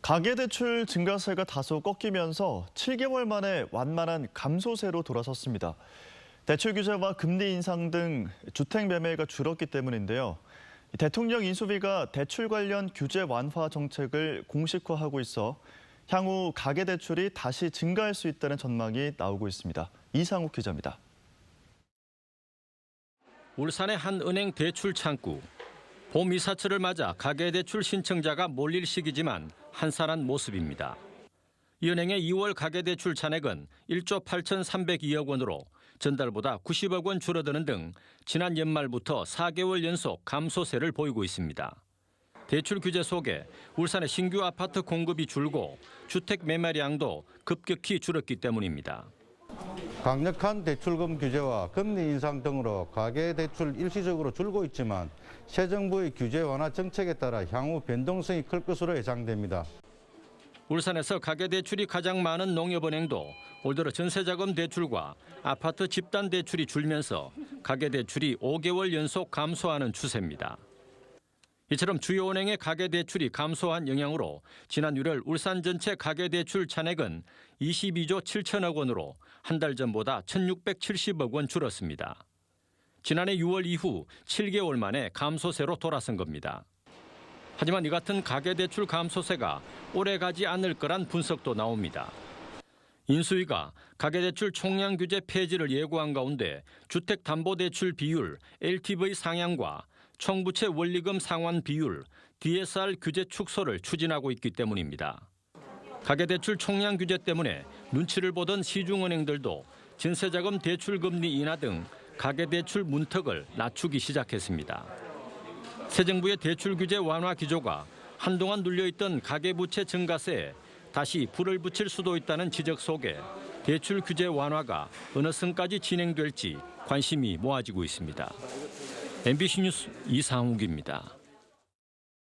가계대출 증가세가 다소 꺾이면서 7개월 만에 완만한 감소세로 돌아섰습니다. 대출 규제와 금리 인상 등 주택 매매가 줄었기 때문인데요. 대통령 인수위가 대출 관련 규제 완화 정책을 공식화하고 있어 향후 가계대출이 다시 증가할 수 있다는 전망이 나오고 있습니다. 이상욱 기자입니다. 울산의 한 은행 대출 창구. 봄 이사철을 맞아 가계대출 신청자가 몰릴 시기지만 한산한 모습입니다. 이 은행의 2월 가계대출 잔액은 1조 8,302억 원으로 전달보다 90억 원 줄어드는 등 지난 연말부터 4개월 연속 감소세를 보이고 있습니다. 대출 규제 속에 울산의 신규 아파트 공급이 줄고 주택 매매량도 급격히 줄었기 때문입니다. 강력한 대출금 규제와 금리 인상 등으로 가계 대출 일시적으로 줄고 있지만 새 정부의 규제 완화 정책에 따라 향후 변동성이 클 것으로 예상됩니다. 울산에서 가계 대출이 가장 많은 농협은행도 올 들어 전세자금 대출과 아파트 집단 대출이 줄면서 가계 대출이 5개월 연속 감소하는 추세입니다. 이처럼 주요 은행의 가계대출이 감소한 영향으로 지난 6월 울산 전체 가계대출 잔액은 22조 7천억 원으로 한 달 전보다 1,670억 원 줄었습니다. 지난해 6월 이후 7개월 만에 감소세로 돌아선 겁니다. 하지만 이 같은 가계대출 감소세가 오래 가지 않을 거란 분석도 나옵니다. 인수위가 가계대출 총량 규제 폐지를 예고한 가운데 주택담보대출 비율, LTV 상향과 청부채 원리금 상환 비율, DSR 규제 축소를 추진하고 있기 때문입니다. 가계대출 총량 규제 때문에 눈치를 보던 시중은행들도 전세자금 대출 금리 인하 등 가계대출 문턱을 낮추기 시작했습니다. 새 정부의 대출 규제 완화 기조가 한동안 눌려있던 가계부채 증가세에 다시 불을 붙일 수도 있다는 지적 속에 대출 규제 완화가 어느 선까지 진행될지 관심이 모아지고 있습니다. MBC 뉴스 이상욱입니다.